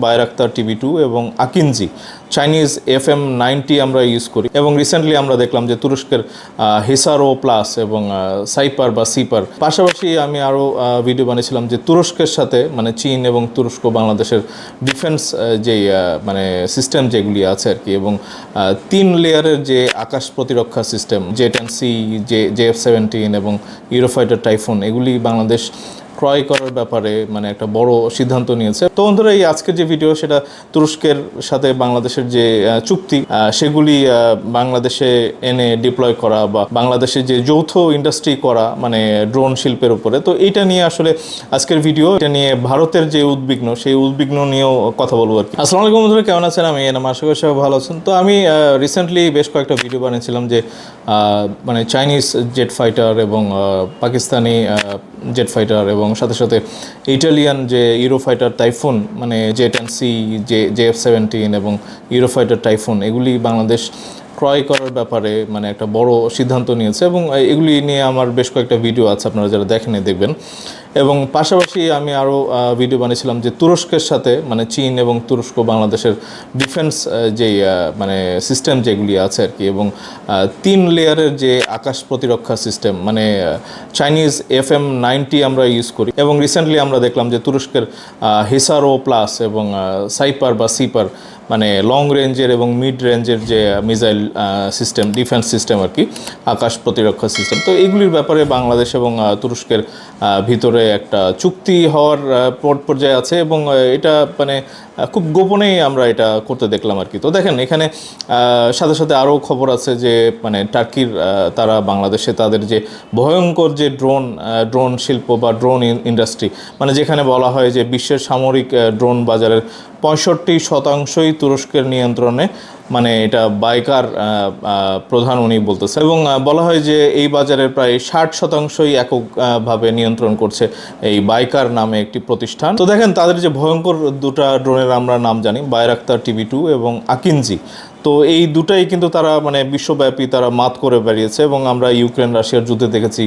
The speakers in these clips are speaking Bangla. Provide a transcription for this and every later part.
বায়রাক্তার টিভি টু এবং Akinci Chinese F M ninety আমরা ইউজ করি এবং রিসেন্টলি আমরা দেখলাম যে তুরস্কের হিসারো প্লাস এবং সাইপার বা সিপার পাশাপাশি আমি আরও ভিডিও বানিয়েছিলাম যে তুরস্কের সাথে মানে চীন এবং তুরস্ক বাংলাদেশের ডিফেন্স আহ, মানে সিস্টেম যেগুলি আছে আর কি এবং তিন লেয়ারের যে আকাশ প্রতিরক্ষা system J ten C J J F seventeen এবং ইউরোফাইটার টাইফুন এগুলি বাংলাদেশ ক্রয় করার ব্যাপারে মানে একটা বড় সিদ্ধান্ত নিয়েছে। তো বন্ধুরা, এই আজকের যে ভিডিও সেটা তুরস্কের সাথে বাংলাদেশের যে চুক্তি সেগুলি বাংলাদেশে এনে ডিপ্লয় করা বা বাংলাদেশে যে যৌথ ইন্ডাস্ট্রি করা মানে ড্রোন শিল্পের উপরে। তো এটা নিয়ে আসলে আজকের ভিডিও এটা নিয়ে ভারতের যে উদ্বিগ্ন, সেই উদ্বিগ্ন নিয়েও কথা বলব আর কি। আসসালামু আলাইকুম বন্ধুরা, কেমন আছেন? আমি এনাম, আশা করি সবাই ভালো আছেন। তো আমি রিসেন্টলি বেশ কয়েকটা ভিডিও বানিয়েছিলাম যে মানে চাইনিজ জেট ফাইটার এবং পাকিস্তানি জেট ফাইটার এবং সাথে সাথে ইটালিয়ান যে ইউরোফাইটার টাইফুন মানে J ten C, J J F seventeen এবং ইউরোফাইটার টাইফুন, এগুলি বাংলাদেশ ক্রয় করার ব্যাপারে মানে একটা বড় সিদ্ধান্ত নিয়েছে এবং এগুলি নিয়ে আমার বেশ কয়েকটা ভিডিও আছে, আপনারা যারা দেখেন দেখবেন। এবং পাশাপাশি আমি আরও ভিডিও বানিয়েছিলাম যে তুরস্কের সাথে মানে চীন এবং তুরস্ক বাংলাদেশের ডিফেন্স যেই মানে সিস্টেম যেগুলি আছে আর কি এবং তিন লেয়ারের যে আকাশ প্রতিরক্ষা সিস্টেম মানে চাইনিজ এফ এম নাইনটি আমরা ইউজ করি এবং রিসেন্টলি আমরা দেখলাম যে তুরস্কের হিসারো প্লাস এবং সাইপার বা সিপার মানে লং রেঞ্জের এবং মিড রেঞ্জের যে মিসাইল সিস্টেম ডিফেন্স সিস্টেম আর কি, আকাশ প্রতিরক্ষা সিস্টেম তো এগুলির ব্যাপারে বাংলাদেশ এবং তুরস্কের ভিতরে একটা চুক্তি হওয়ার পর- পর্যায়ে আছে এবং এটা মানে খুব গোপনেই আমরা এটা করতে দেখলাম আর কি। তো দেখেন, এখানে সাথে সাথে আরও খবর আছে যে মানে টার্কির তারা বাংলাদেশে তাদের যে ভয়ঙ্কর যে ড্রোন ড্রোন শিল্প বা ড্রোন ইন্ডাস্ট্রি মানে যেখানে বলা হয় যে বিশ্বের সামরিক ড্রোন বাজারের পঁয়ষট্টি শতাংশই তুরস্কের নিয়ন্ত্রণে মানে এটা বাইকার প্রধান উনি বলতেছে। এবং বলা হয় যে এই বাজারের প্রায় ষাট শতাংশই এককভাবে নিয়ন্ত্রণ করছে এই বাইকার নামে একটি প্রতিষ্ঠান। তো দেখেন, তাদের যে ভয়ঙ্কর দুটা ড্রোনের আমরা নাম জানি বায়রাক্তার টিভি টু এবং আকিনজি তো এই দুটাই কিন্তু তারা মানে বিশ্বব্যাপী তারা মাত করে বেরিয়েছে এবং আমরা ইউক্রেন রাশিয়ার যুদ্ধে দেখেছি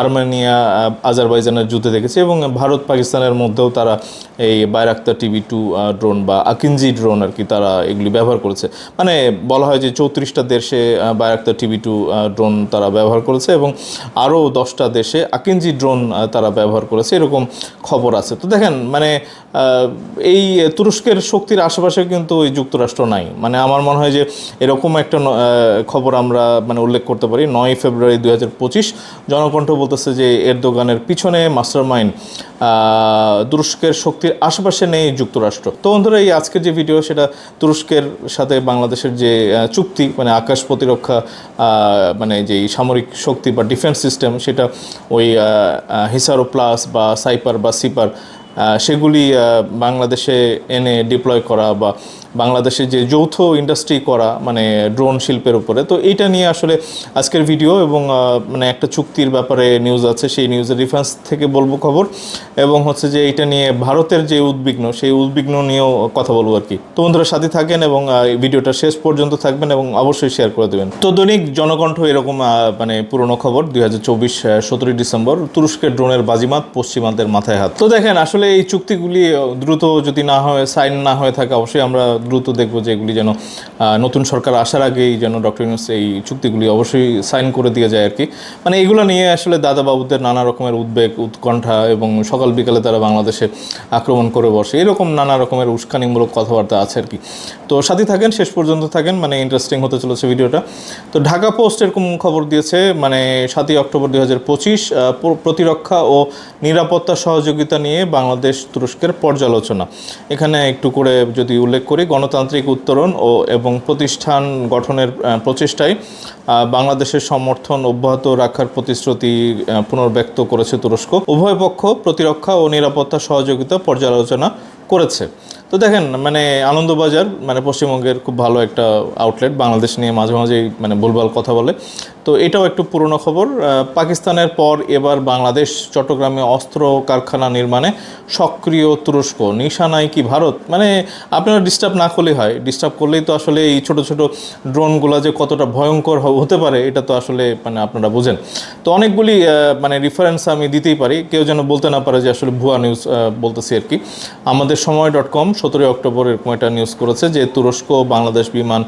আর্মেনিয়া আজারবাইজানের যুদ্ধে দেখেছি এবং ভারত পাকিস্তানের মধ্যেও তারা এই বাইরাক্তার টিভি টু ড্রোন বা আকিনজি ড্রোন আর কি তারা এগুলি ব্যবহার করেছে। মানে বলা হয় যে চৌত্রিশটা দেশে আহ, বাইরাক্তার টিভি টু ড্রোন তারা ব্যবহার করেছে এবং আরও দশটা দেশে আকিনজি ড্রোন তারা ব্যবহার করেছে এরকম খবর আছে। তো দেখেন মানে এই তুরস্কের শক্তির আশেপাশে কিন্তু ওই যুক্তরাষ্ট্র নাই। মানে আমার মনে হয় যে এরকম একটা খবর আমরা মানে উল্লেখ করতে পারি। নয় ফেব্রুয়ারি দুই হাজার পঁচিশ জনকণ্ঠ বলতেছে যে এরদোগানের পিছনে মাস্টার মাইন্ড তুরস্কের শক্তির আশেপাশে নেই যুক্তরাষ্ট্র। তো বন্ধুরা, এই আজকের যে ভিডিও সেটা তুরস্কের সাথে বাংলাদেশের যে চুক্তি মানে আকাশ প্রতিরক্ষা মানে যেই সামরিক শক্তি বা ডিফেন্স সিস্টেম সেটা ওই হিসারো প্লাস বা সাইপার বা সিপার সেগুলি বাংলাদেশে এনে ডিপ্লয় করা বা বাংলাদেশে যে যৌথ ইন্ডাস্ট্রি করা মানে ড্রোন শিল্পের উপরে। তো এইটা নিয়ে আসলে আজকের ভিডিও এবং মানে একটা চুক্তির ব্যাপারে নিউজ আছে, সেই নিউজের রিফারেন্স থেকে বলব খবর। এবং হচ্ছে যে এটা নিয়ে ভারতের যে উদ্বিগ্ন, সেই উদ্বিগ্ন নিয়েও কথা বলব আর কি। তো বন্ধুরা সাথে থাকেন এবং ভিডিওটা শেষ পর্যন্ত থাকবেন এবং অবশ্যই শেয়ার করে দেবেন। তো দৈনিক জনকণ্ঠ এরকম মানে পুরনো খবর, দুই হাজার চব্বিশ সতেরোই ডিসেম্বর, তুরস্কের ড্রোনের বাজিমাত পশ্চিমাদের মাথায় হাত। তো দেখেন, আসলে এই চুক্তিগুলি দ্রুত যদি না হয় সাইন না হয়ে থাকে, অবশ্যই আমরা দ্রুত দেখব যে এগুলি যেন নতুন সরকার আসার আগেই যেন ডক্টর ইউনুস এই চুক্তিগুলি অবশ্যই সাইন করে দিয়ে যায় আর কি। মানে এগুলো নিয়ে আসলে দাদা বাবুদের নানা রকমের উদ্বেগ, উৎকণ্ঠা এবং সকাল বিকালে তারা বাংলাদেশে আক্রমণ করে বসে। এরকম নানা রকমের উস্কানিমূলক কথাবার্তা আছে আর কি। তো সাথে থাকেন, শেষ পর্যন্ত থাকেন মানে ইন্টারেস্টিং হতে চলেছে ভিডিওটা। তো ঢাকা পোস্ট এরকম খবর দিয়েছে মানে সাতই অক্টোবর দুই হাজার পঁচিশ প্রতিরক্ষা ও নিরাপত্তা সহযোগিতা নিয়ে বাংলাদেশ তুরস্কের পর্যালোচনা। এখানে একটু করে যদি উল্লেখ করি গণতান্ত্রিক উত্তরণ ও এবং প্রতিষ্ঠান গঠনের প্রচেষ্টায় বাংলাদেশের সমর্থন অব্যাহত রাখার প্রতিশ্রুতি পুনর্ব্যক্ত করেছে তুরস্ক। উভয় পক্ষ প্রতিরক্ষা ও নিরাপত্তা সহযোগিতা পর্যালোচনা করেছে। তো দেখেন মানে আনন্দবাজার মানে পশ্চিমবঙ্গের খুব ভালো একটা আউটলেট বাংলাদেশ নিয়ে মাঝে মাঝেই মানে ভুলভাল কথা বলে। তো এটাও একটু পুরনো খবর পাকিস্তানের পর এবার বাংলাদেশ, চট্টগ্রামে অস্ত্র কারখানা নির্মাণে সক্রিয় তুরস্ক, নিশানায় কি ভারত? মানে আপনারা ডিস্টার্ব না করলেই হয় ডিস্টার্ব করলেই তো আসলে এই ছোট ছোট ড্রোনগুলো যে কতটা ভয়ঙ্কর হতে পারে, এটা তো আসলে মানে আপনারা বুঝেন। তো অনেকগুলি মানে রিফারেন্স আমি দিতেই পারি, কেউ যেন বলতে না পারে যে আসলে ভুয়া নিউজ বলতেছি আর কি। আমাদের সময় ডট কম সতেরোই অক্টোবর এরকম একটা নিউজ করেছে যে তুরস্ক বাংলাদেশ বিমান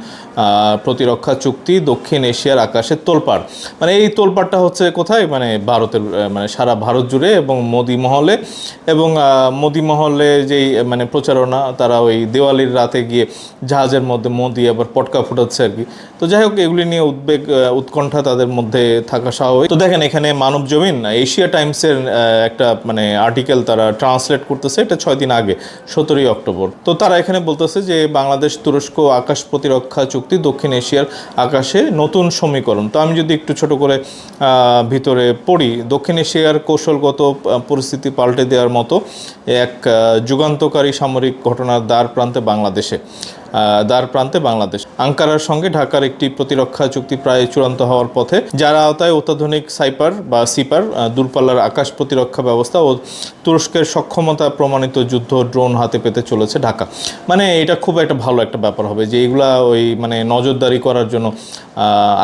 প্রতিরক্ষা চুক্তি দক্ষিণ এশিয়ার আকাশে তোলপাড়। মানে এই তোলপাড়টা হচ্ছে কোথায়? মানে ভারতের মানে সারা ভারত জুড়ে এবং মোদি মহলে। এবং মোদি মহলে যেই মানে প্রচারণা, তারা ওই দেওয়ালির রাতে গিয়ে জাহাজের মধ্যে মোদি আবার পটকা ফুটাচ্ছে আর কি। তো যাই হোক, এগুলি নিয়ে উদ্বেগ উৎকণ্ঠা তাদের মধ্যে থাকা স্বাভাবিক। তো দেখেন এখানে মানব জমিন, এশিয়া টাইমসের একটা মানে আর্টিকেল তারা ট্রান্সলেট করতেছে। এটা ছয় দিন আগে। সতেরোই অক্টোবর। তো তারা এখানে বলতেছে যে বাংলাদেশ তুরস্ক আকাশ প্রতিরক্ষা চুক্তি দক্ষিণ এশিয়ার আকাশে নতুন সমীকরণ। তো আমি যদি একটু ছোট করে ভিতরে পড়ি, দক্ষিণ এশিয়ার কৌশলগত পরিস্থিতি পাল্টে দেওয়ার মতো এক যুগান্তকারী সামরিক ঘটনার দ্বার প্রান্তে বাংলাদেশে। দ্বার প্রান্তে বাংলাদেশ। আঙ্কারার সঙ্গে ঢাকার একটি প্রতিরক্ষা চুক্তি প্রায় চূড়ান্ত হওয়ার পথে যার আওতায় অত্যাধুনিক সাইপার বা সিপার দূরপাল্লার আকাশ প্রতিরক্ষা ব্যবস্থা ও তুরস্কের সক্ষমতা প্রমাণিত যুদ্ধ ড্রোন হাতে পেতে চলেছে ঢাকা। মানে এটা খুব একটা ভালো একটা ব্যাপার হবে যে এইগুলা ওই মানে নজরদারি করার জন্য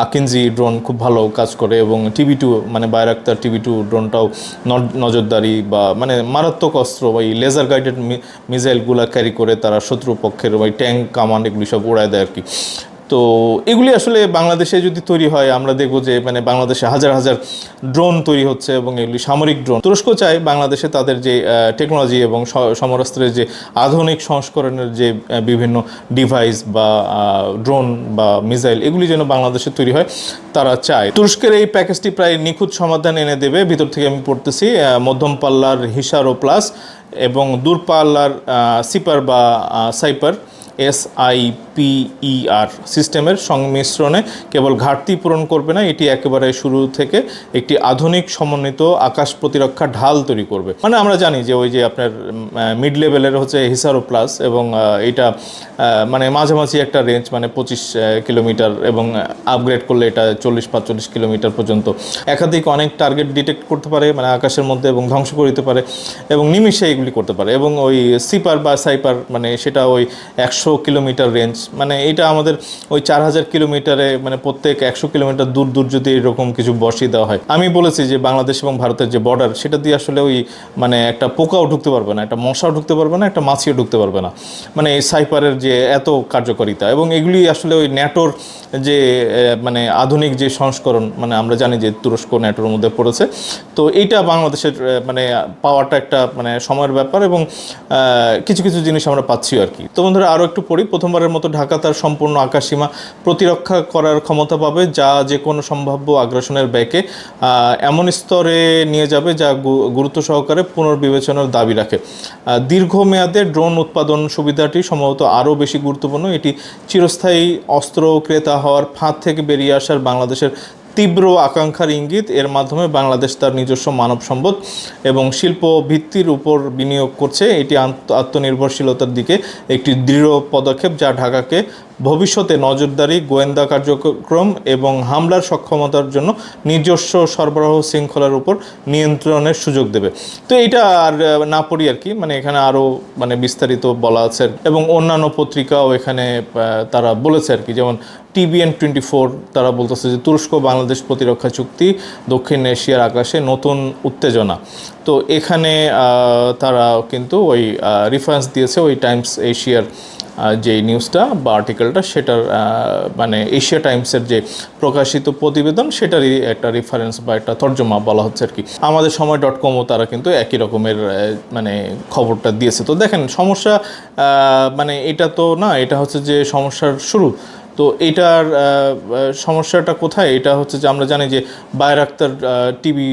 আকিনজি ড্রোন খুব ভালো কাজ করে এবং টিভি টু মানে বাইরাক্তার টিভি টু ড্রোনটাও নজরদারি বা মানে মারাত্মক অস্ত্র, ওই লেজার গাইডেড মিসাইলগুলো ক্যারি করে তারা শত্রুপক্ষের ওই ট্যাঙ্ক কামান এগুলি সব উড়ায় দেয় আর কি তো এগুলি আসলে বাংলাদেশে যদি তৈরি হয়, আমরা দেখব যে মানে বাংলাদেশে হাজার হাজার ড্রোন তৈরি হচ্ছে এবং এগুলি সামরিক ড্রোন তুরস্ক চায় বাংলাদেশে তাদের যে টেকনোলজি এবং সমরাস্ত্রের যে আধুনিক সংস্করণের যে বিভিন্ন ডিভাইস বা ড্রোন বা মিসাইল এগুলি যেন বাংলাদেশে তৈরি হয়, তারা চায়। তুরস্কের এই প্যাকেজটি প্রায় নিখুঁত সমাধান এনে দেবে। ভিতর থেকে আমি পড়তেছি মধ্যম পাল্লার হিসারো প্লাস এবং দূরপাল্লার সিপার বা সাইপার। এস আই পিইআর সিস্টেমের সংমিশ্রণে কেবল ঘাটতি পূরণ করবে না, এটি একেবারে শুরু থেকে একটি আধুনিক সমন্বিত আকাশ প্রতিরক্ষা ঢাল তৈরি করবে। মানে আমরা জানি যে ওই যে আপনার মিড লেভেলের হচ্ছে হিসারো প্লাস এবং এটা মানে মাঝামাঝি একটা রেঞ্জ মানে পঁচিশ কিলোমিটার এবং আপগ্রেড করলে এটা চল্লিশ, পাঁচচল্লিশ কিলোমিটার পর্যন্ত। একাধিক অনেক টার্গেট ডিটেক্ট করতে পারে মানে আকাশের মধ্যে এবং ধ্বংস করে দিতে পারে এবং নিমিষে এগুলি করতে পারে এবং ওই সিপার বা সাইপার মানে সেটা ওই একশো কিলোমিটার রেঞ্জ মানে এটা আমাদের ওই চার হাজার কিলোমিটারে মানে প্রত্যেক একশো কিলোমিটার দূর দূর যদি এরকম কিছু বসিয়ে দেওয়া হয়। আমি বলেছি যে বাংলাদেশ এবং ভারতের যে বর্ডার সেটা দিয়ে আসলে ওই মানে একটা পোকাও ঢুকতে পারবে না, একটা মশাও ঢুকতে পারবে না, একটা মাছিও ঢুকতে পারবে না। মানে এই সাইপারের যে এত কার্যকারিতা এবং এগুলি আসলে ওই ন্যাটোর যে মানে আধুনিক যে সংস্করণ মানে আমরা জানি যে তুরস্ক ন্যাটোর মধ্যে পড়েছে। তো এইটা বাংলাদেশের মানে পাওয়াটা একটা মানে সময়ের ব্যাপার এবং কিছু কিছু জিনিস আমরা পাচ্ছি আর কি। তো বন্ধুরা আরও একটু পড়ি প্রথমবারের মতো ঢাকা তার সম্পূর্ণ আকাশসীমা প্রতিরক্ষা করার ক্ষমতা পাবে যা যে কোনো সম্ভাব্য আগ্রাসনের ব্যয়কে আহ, এমন স্তরে নিয়ে যাবে যা গুরুত্ব সহকারে পুনর্বিবেচনার দাবি রাখে। দীর্ঘমেয়াদে ড্রোন উৎপাদন সুবিধাটি সম্ভবত আরও বেশি গুরুত্বপূর্ণ। এটি চিরস্থায়ী অস্ত্র ক্রেতা হওয়ার ফাঁদ থেকে বেরিয়ে আসার বাংলাদেশের তীব্র আকাঙ্ক্ষার ইঙ্গিত। এর মাধ্যমে বাংলাদেশ তার নিজস্ব মানব সম্পদ এবং শিল্প ভিত্তির উপর বিনিয়োগ করছে। এটি আত্মনির্ভরশীলতার দিকে একটি দৃঢ় পদক্ষেপ যা ঢাকাকে ভবিষ্যতে নজরদারি, গোয়েন্দা কার্যক্রম এবং হামলার সক্ষমতার জন্য নিজস্ব সরবরাহ শৃঙ্খলার উপর নিয়ন্ত্রণের সুযোগ দেবে। তো এটা আর না পড়ি আর কি মানে এখানে আরও মানে বিস্তারিত বলা আছে। এবং অন্যান্য পত্রিকাও এখানে তারা বলেছে আর কি, যেমন টিবিএন টোয়েন্টি ফোর, তারা বলতেছে যে তুরস্ক বাংলাদেশ প্রতিরক্ষা চুক্তি দক্ষিণ এশিয়ার আকাশে নতুন উত্তেজনা। তো এখানে তারা কিন্তু ওই রেফারেন্স দিয়েছে ওই টাইমস এশিয়ার যে নিউজটা বা আর্টিকেলটা সেটার মানে এশিয়া টাইমসের যে প্রকাশিত প্রতিবেদন সেটারই একটা রেফারেন্স বা একটা তর্জমা বলা হচ্ছে আর কি। আমাদের সময় ডট কমও তারা কিন্তু একই রকমের মানে খবরটা দিয়েছে। তো দেখেন, সমস্যা মানে এটা তো না, এটা হচ্ছে যে সমস্যার শুরু। তো এটার সমস্যাটা কোথায়? এটা হচ্ছে যে আমরা জানি যে বায়রাক্তার টিভি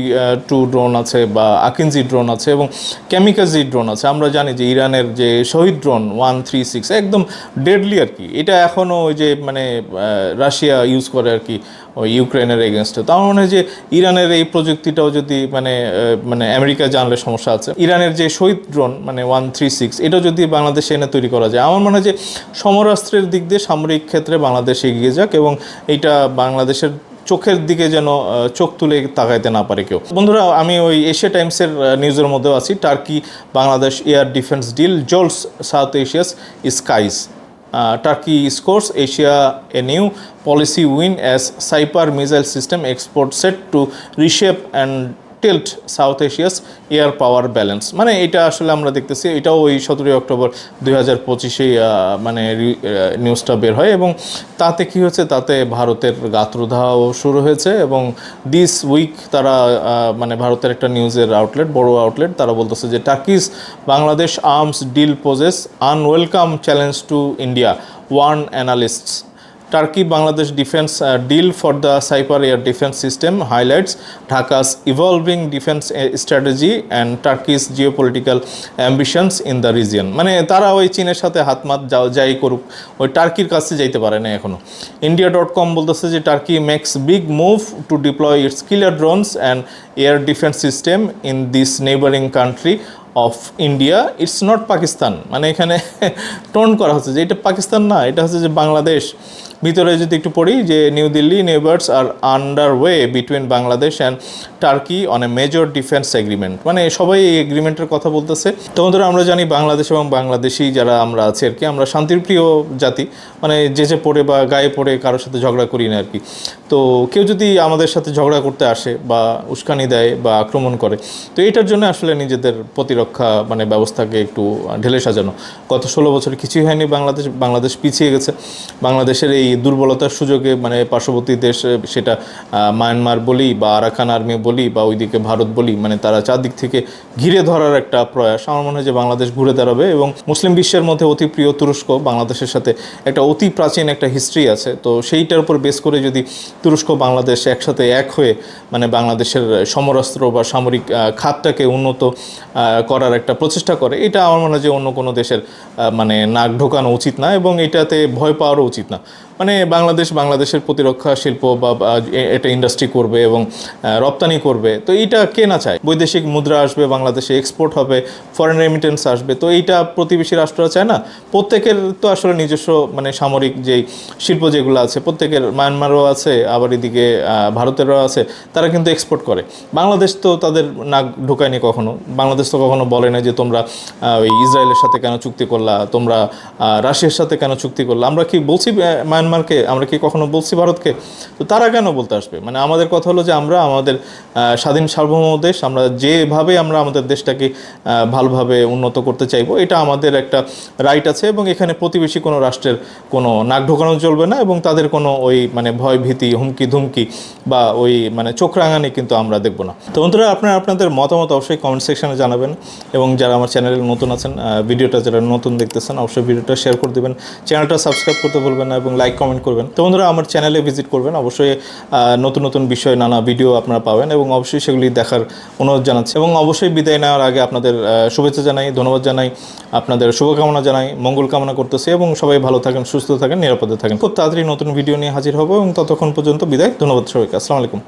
টু ড্রোন আছে বা আকিনজি ড্রোন আছে এবং ক্যামিকাজি ড্রোন আছে। আমরা জানি যে ইরানের যে Shahed drone one three six, একদম ডেডলি আর কি। এটা এখনও ওই যে মানে রাশিয়া ইউজ করে আর কি। ওই ইউক্রেনের এগেনস্টে তো আমার মনে হয় যে ইরানের এই প্রযুক্তিটাও যদি মানে মানে আমেরিকা জানলে সমস্যা আছে। ইরানের যে শহীদ ড্রোন মানে ওয়ান থ্রি সিক্স, এটা যদি বাংলাদেশে এনে তৈরি করা যায়। আমার মনে হয় যে সমরাস্ত্রের দিক দিয়ে সামরিক ক্ষেত্রে বাংলাদেশ এগিয়ে যাক এবং এইটা বাংলাদেশের চোখের দিকে যেন চোখ তুলে তাকাইতে না পারে কেউ। বন্ধুরা, আমি ওই এশিয়া টাইমসের নিউজের মধ্যেও আছি। Turkey, Bangladesh air defence deal, jolts, South Asia's, skies. Turkey scores Asia a new policy win as Cyper missile system export set to reshape and tilt South Asia's air power balance মানে এটা আসলে আমরা দেখতেছি, এটাও ওই সতেরোই অক্টোবর দুই হাজার পঁচিশেই মানে নিউজটা বের হয় এবং তাতে কি হচ্ছে তাতে ভারতের গাত্রদাহও শুরু হয়েছে এবং দিস উইক তারা মানে ভারতের একটা নিউজের আউটলেট বড় আউটলেট তারা বলতেছে যে Turkey's Bangladesh arms deal poses unwelcome challenge to India one analysts Turkey Bangladesh defence deal for the Siper air defence system highlights Dhaka's evolving defence strategy and Turkey's geopolitical ambitions in the region মানে তারা ওই চীনের সাথে হাত মাত হাতমাত যাই করুক, ওই টার্কির কাছে যাইতে পারে না এখনও ইন্ডিয়া ডট কম বলতেছে যে Turkey makes big move to deploy its killer drones and air defence system in this neighbouring country of India it's not Pakistan মানে এখানে টোন করা হচ্ছে যে এটা পাকিস্তান না, এটা হচ্ছে যে বাংলাদেশ। ভিতরে যদি একটু পড়ি যে New Delhi neighbours are under way between Bangladesh and Turkey on a major defence agreement মানে সবাই এই এগ্রিমেন্টের কথা বলতেছে। তো বন্ধুরা, আমরা জানি বাংলাদেশ এবং বাংলাদেশি যারা আমরা আছি আর কি, আমরা শান্তিপ্রিয় জাতি। মানে যে যে পড়ে বা গায়ে পড়ে কারোর সাথে ঝগড়া করি না আর কি। তো কেউ যদি আমাদের সাথে ঝগড়া করতে আসে বা উস্কানি দেয় বা আক্রমণ করে, তো এটার জন্য আসলে নিজেদের প্রতিরক্ষা মানে ব্যবস্থাকে একটু ঢেলে সাজানো। গত ষোলো বছর কিছুই হয়নি, বাংলাদেশ বাংলাদেশ পিছিয়ে গেছে। বাংলাদেশের এই দুর্বলতার সুযোগে মানে পার্শ্ববর্তী দেশ, সেটা মায়ানমার বলি বা আরাকান আর্মি বলি বা ওইদিকে ভারত বলি মানে তারা চারদিক থেকে ঘিরে ধরার একটা প্রয়াস। আমার মনে হয় যে বাংলাদেশ ঘুরে দাঁড়াবে এবং মুসলিম বিশ্বের মধ্যে অতি প্রিয় তুরস্ক, বাংলাদেশের সাথে একটা অতি প্রাচীন একটা হিস্ট্রি আছে। তো সেইটার উপর বেস করে যদি তুরস্ক, বাংলাদেশ একসাথে এক হয়ে মানে বাংলাদেশের সমরাস্ত্র বা সামরিক খাতটাকে উন্নত করার একটা প্রচেষ্টা করে, এটা আমার মনে হয় যে অন্য কোনো দেশের মানে নাক ঢোকানো উচিত না এবং এটাতে ভয় পাওয়ারও উচিত না। মানে বাংলাদেশ বাংলাদেশের প্রতিরক্ষা শিল্প বা এটা ইন্ডাস্ট্রি করবে এবং রপ্তানি করবে। তো এইটা কে না চায়? বৈদেশিক মুদ্রা আসবে বাংলাদেশে এক্সপোর্ট হবে ফরেন রেমিটেন্স আসবে। তো এইটা প্রতিবেশী রাষ্ট্ররা চায় না? প্রত্যেকের তো আসলে নিজস্ব মানে সামরিক যেই শিল্প যেগুলো আছে প্রত্যেকের মায়ানমারও আছে আবার এদিকে ভারতেরও আছে তারা কিন্তু এক্সপোর্ট করে। বাংলাদেশ তো তাদের নাক ঢোকায়নি কখনো। বাংলাদেশ তো কখনো বলে না যে তোমরা ওই ইসরায়েলের সাথে কেন চুক্তি করলা তোমরা রাশিয়ার সাথে কেন চুক্তি করলা। আমরা কি বলছি আহ, মায়ানমারকে আমরা কি কখনো বলছি ভারতকে? তো তারা কেন বলতে আসবে? মানে আমাদের কথা হলো যে আমরা আমাদের স্বাধীন সার্বভৌম দেশ, আমরা যেভাবে আমরা আমাদের দেশটাকে ভালোভাবে উন্নত করতে চাইব, এটা আমাদের একটা রাইট আছে এবং এখানে প্রতিবেশী কোনো রাষ্ট্রের কোনো নাক ঢোকানো চলবে না এবং তাদের কোনো ওই মানে ভয় ভীতি, হুমকি ধুমকি বা ওই মানে চোখ রাঙানি কিন্তু আমরা দেখব না। তো বন্ধুরা, আপনারা আপনাদের মতামত অবশ্যই কমেন্ট সেকশনে জানাবেন এবং যারা আমার চ্যানেলে নতুন আছেন ভিডিওটা যারা নতুন দেখতেছেন, অবশ্যই ভিডিওটা শেয়ার করে দেবেন। চ্যানেলটা সাবস্ক্রাইব করতে বলবেন না এবং লাইক কমেন্ট করবেন। তো বন্ধুরা, আমার চ্যানেলে ভিজিট করবেন। অবশ্যই নতুন নতুন বিষয়ে নানা ভিডিও আপনারা পাবেন এবং অবশ্যই সেগুলি দেখার অনুরোধ জানাচ্ছি। এবং অবশ্যই বিদায় নেওয়ার আগে আপনাদের শুভেচ্ছা জানাই, ধন্যবাদ জানাই, আপনাদের শুভকামনা জানাই, মঙ্গল কামনা করতেছি এবং সবাই ভালো থাকেন, সুস্থ থাকেন, নিরাপদে থাকেন। খুব তাড়াতাড়ি নতুন ভিডিও নিয়ে হাজির হব এবং ততক্ষণ পর্যন্ত বিদায়। ধন্যবাদ সবাইকে। আসসালামু আলাইকুম।